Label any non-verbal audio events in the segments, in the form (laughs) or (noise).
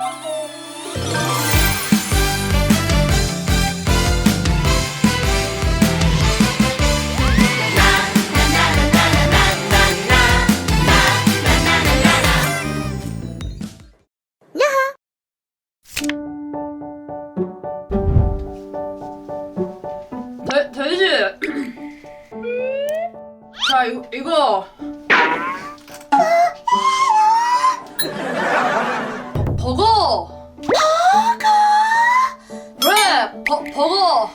Tá Música 버거! 버거! 그래, 버, 버거!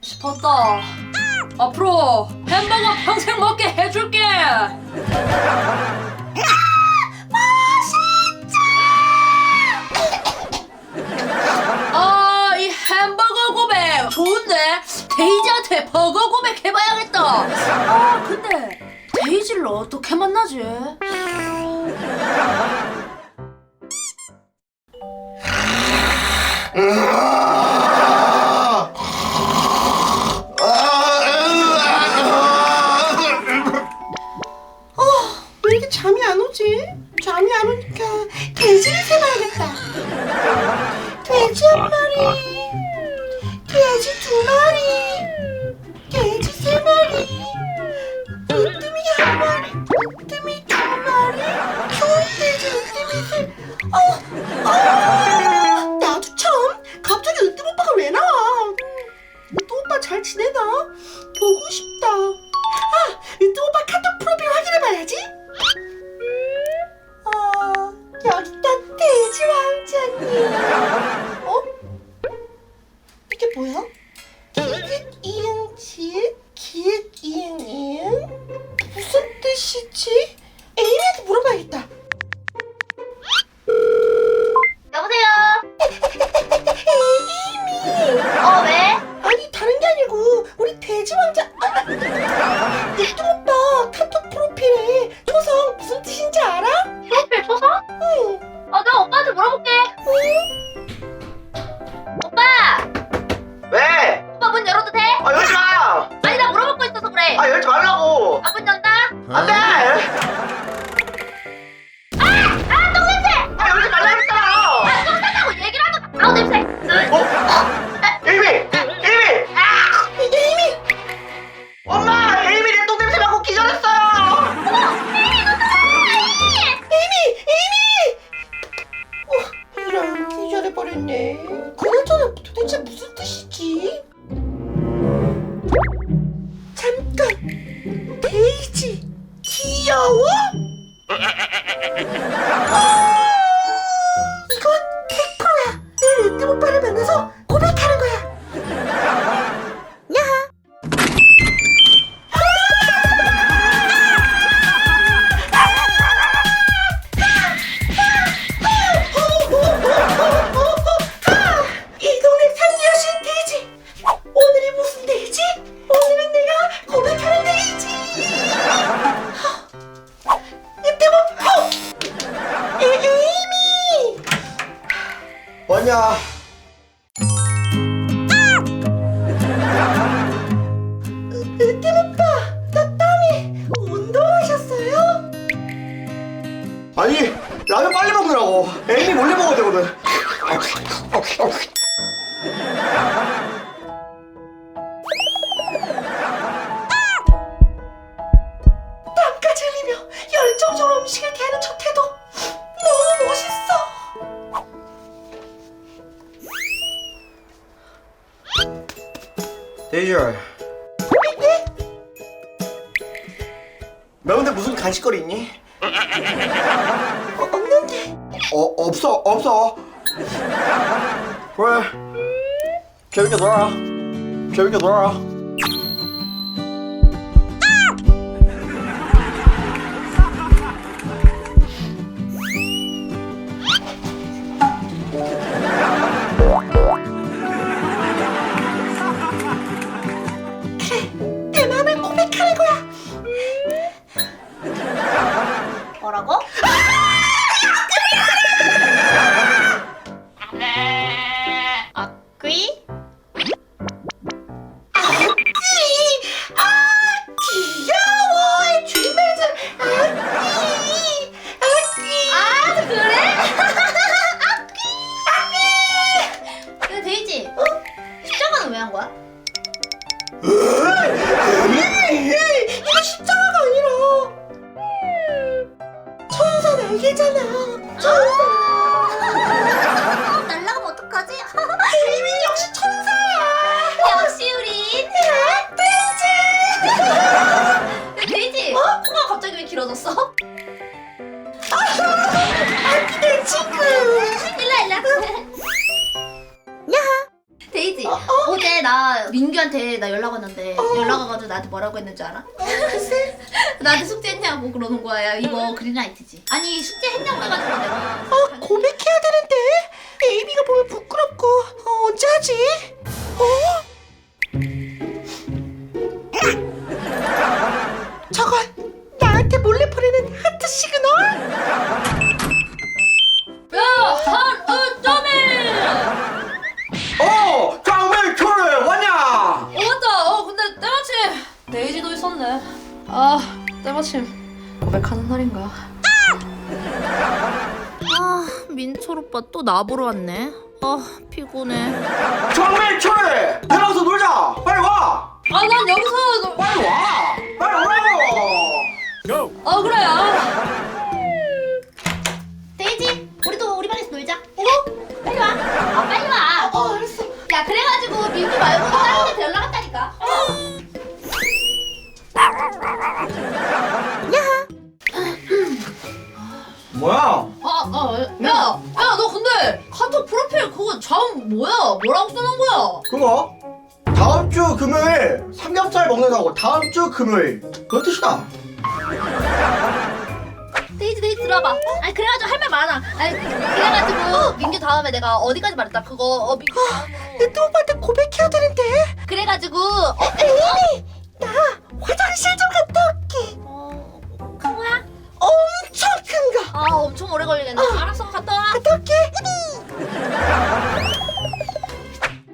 싶었다. 앞으로 햄버거 평생 먹게 해줄게! 아, 이 햄버거 고백 좋은데? 데이지한테 버거 고백 해봐야겠다. 아, 근데 데이지를 어떻게 만나지? 음. Ah! 왜 나와? 또 오빠 잘 지내나? 보고 싶다. 아, 또 오빠 카톡 프로필 확인해봐야지. 아, 여기다 돼지 왕자님. 어? 이게 뭐야? 기획 이응 지읒? 기획 이응 이응? 무슨 뜻이지? 에이미한테 물어봐야겠다. 돼지 왕자. 아니 라면 빨리 먹으라고. 애미 몰래 먹어야 되거든. 어, 없는데. 어 없어 없어. 그래. 재밌게 놀아. 재밌게 놀아. 나한테 뭐라고 했는지 알아? 글쎄. (laughs) 나한테 숙제했냐고 그러는 거야. 야, 이거 그린라이트지. 아니 숙제 했냐고 해가지고. 내가 아 고백해야 되는데? 에이미가 보면 부끄럽고. 어, 언제 하지? 나 보러 왔네. 아 피곤해. 장민철이 내려가서 놀자. 빨리 와. 아 난 여기서 너- 빨리 와. 빨리 오라고. 아 그래. 아. 데이지 우리도 우리 방에서 놀자. 어? 빨리 와 아 빨리 와야 어 알았어. 그래가지고 민규 말고 다른 데한테 연락 왔다니까. 뭐야 그거 자음 뭐야? 뭐라고 써놓은 거야? 그거? 다음 주 금요일 삼겹살 먹는다고 다음 주 금요일. 그 뜻이다. 데이지 데이지 들어봐. 아니 그래가지고 할 말 많아. 아니 그래가지고 민규 다음에 내가 어디까지 말했다. 그거 어 민규 다음에. 내 또 오빠한테 고백해야 되는데? 그래가지고 어, 에이미 나 화장실 좀 갔다 올게. 어, 큰 거야? 엄청 큰 거 아 엄청 오래 걸리겠네. 알았어 갔다 와. 갔다 올게.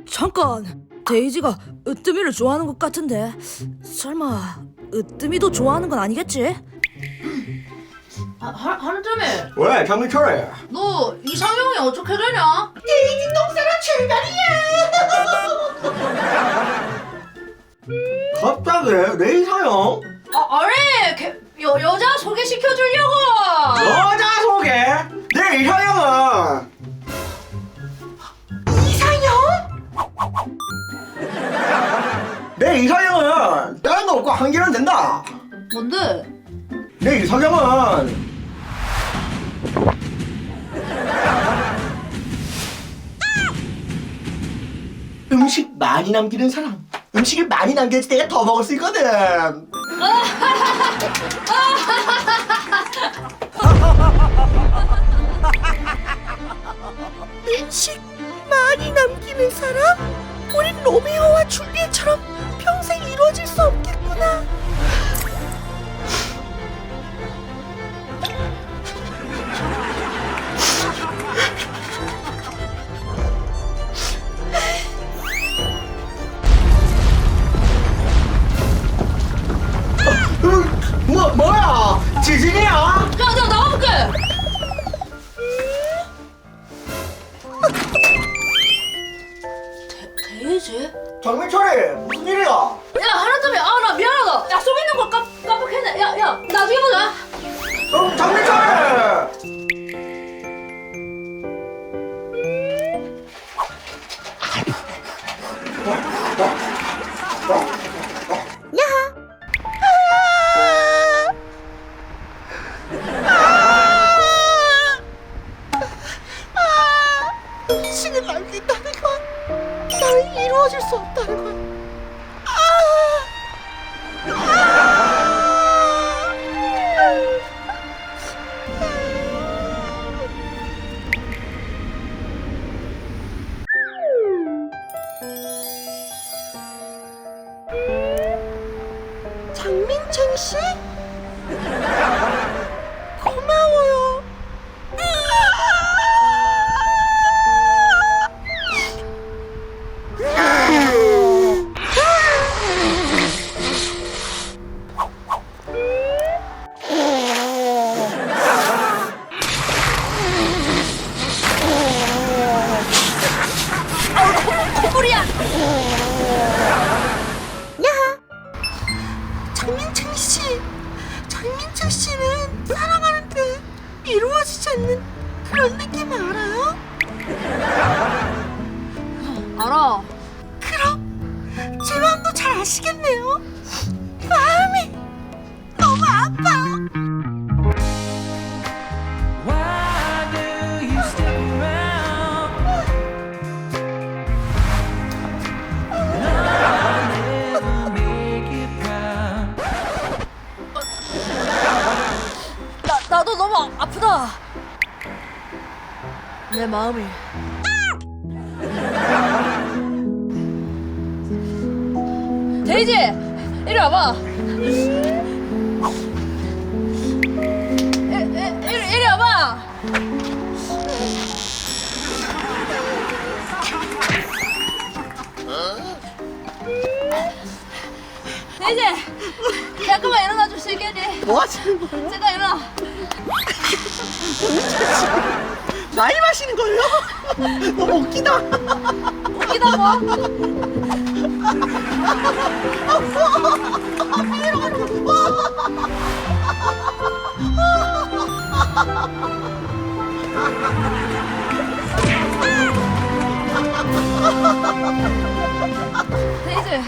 잠깐. 데이지가 으뜸이를 좋아하는 것 같은데. 설마 으뜸이도 좋아하는 건 아니겠지? 아, 하, 한우점이 왜 장민철이 너 이상형이 어떻게 되냐? 데이지 똥사랑 출발이야. 갑자기? 내 이상형? 아 아니 걔, 여, 여자 소개시켜 주려고! 여자 소개? 내 이상형은? 이상형? 내 이상형은 다른 거 없고 한 개는 된다. 뭔데? 내 이상형은? 음식 많이 남기는 사람. 음식을 많이 남겨야지 내가 더 먹을 수 있거든 음식 많이 남기는 사람? 우린 로미오와 줄리엣처럼 평생 이루어질 수 없겠구나 야야 나중에 보자 어, 정 마음이. 데이지, 이리 와봐. 이, 이, 이리, 이리 와봐. 데이지, 잠깐만 일어나 줄 수 있겠니? 뭐 하시는 거예요? 제가 일어나. 나이 마시는 거예요? (laughs) 너무 웃기다. 웃기다고. 데이지.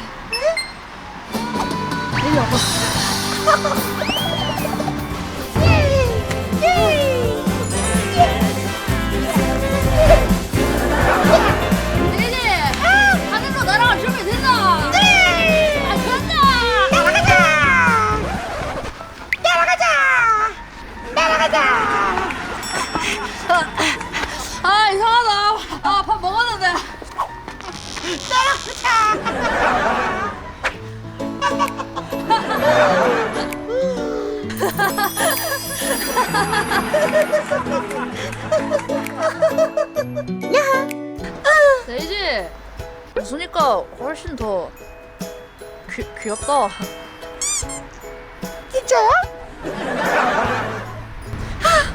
이리 와봐. (laughs) 데이지 웃으니까 훨씬 더 귀, 귀엽다. 진짜요? 아,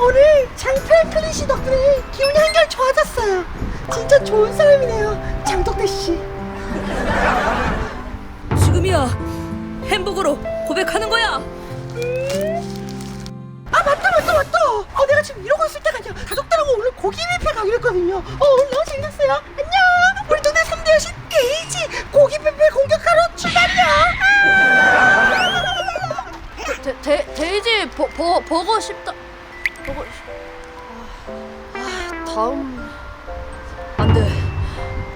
오늘 장프랭클린 씨 덕분에 기분이 한결 좋아졌어요. 진짜 좋은 사람이네요, 장덕대 씨. 지금이야. 햄버거로 고백하는 거야. 아 맞다 맞다 맞다. 어 내가 지금 이러고 있을 때가 아니야. 가족들하고 오늘 고기 뷔페 가기로 했거든요. 어 오늘 너무 재밌었어요. 안녕. 우리 동네 3대 여신 데이지 고기 뷔페 공격하러 출발이야. 데, 데, 데이지 버, 버, 버거 싶다. 버거 싶... 아, 아, 다음.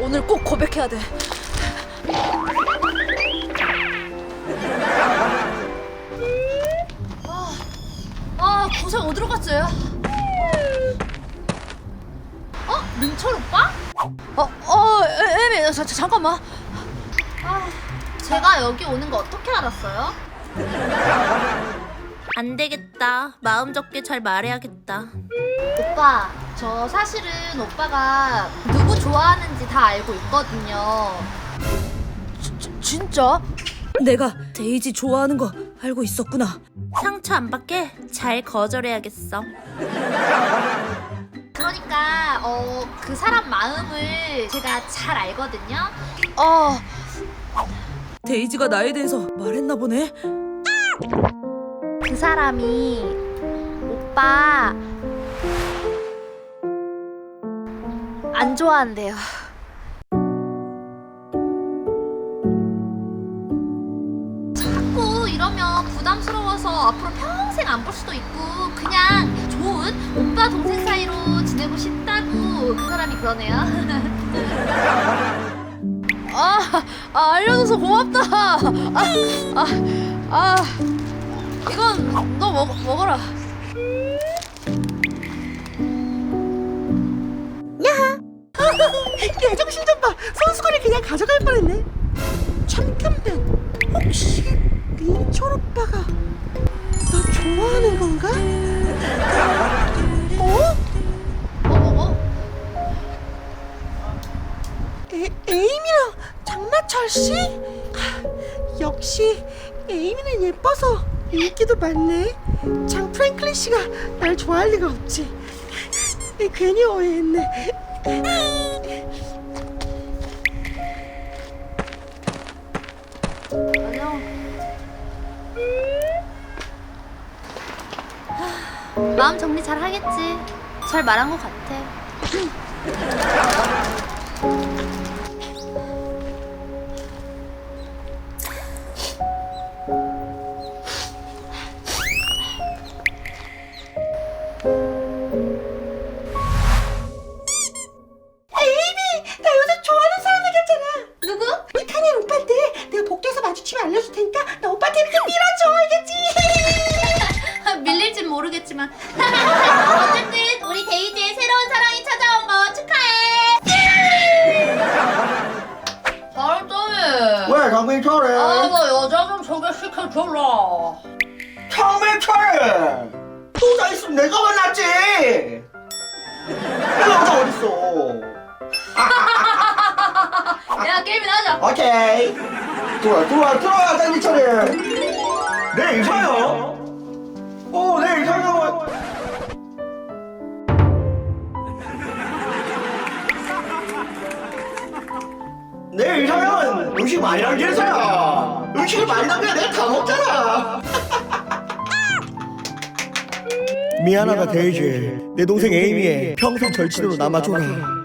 오늘 꼭 고백해야 돼. 아, 아 고생 어디로 갔지? 어? 민철 오빠? 어, 어, 에- 에미, 자, 자, 잠깐만. 아, 제가 여기 오는 거 어떻게 알았어요? 안 되겠다. 마음 적게 잘 말해야겠다. 오빠, 저 사실은 오빠가 누구 좋아하는지 다 알고 있거든요. 지, 진짜? 내가 데이지 좋아하는 거 알고 있었구나. 상처 안 받게 잘 거절해야겠어. 그러니까 어, 그 사람 마음을 제가 잘 알거든요. 아, 데이지가 나에 대해서 말했나 보네. 그 사람이 오빠 안 좋아한대요. 자꾸 이러면 부담스러워서 앞으로 평생 안 볼 수도 있고 그냥 좋은 오빠 동생 사이로 지내고 싶다고 그 사람이 그러네요. (laughs) 아, 아 알려줘서 고맙다. 아, 아, 아, 이건 너 먹, 먹어라. 예정신 좀 봐. 선수건을 그냥 가져갈 뻔했네. 잠깐만. 혹시 민철 오빠가 나 좋아하는 건가? 어? 뭐 먹어? 에, 에이미랑 장마철 씨? 하, 역시 에이미는 예뻐서 인기도 많네. 장 프랭클린 씨가 날 좋아할 리가 없지. 에, 괜히 오해했네. 마음 정리 잘 하겠지. 잘 말한 것 같아. 소개시켜줘라 강민철이! 여자 있으면 내가 만났지! 내 여자 어딨어? (laughs) 야 게임이나 하자 오케이. 들어와, 들어와, 들어와, 강민철이! 내 이상형? 어, 내 이상형은. 내 이상형은 음식 많이 남기는 사람. 음식을 많이 남겨야 내가 다 먹잖아. 미안하다 데이지. 내 동생 에이미의 평생 절친으로 남아줘라.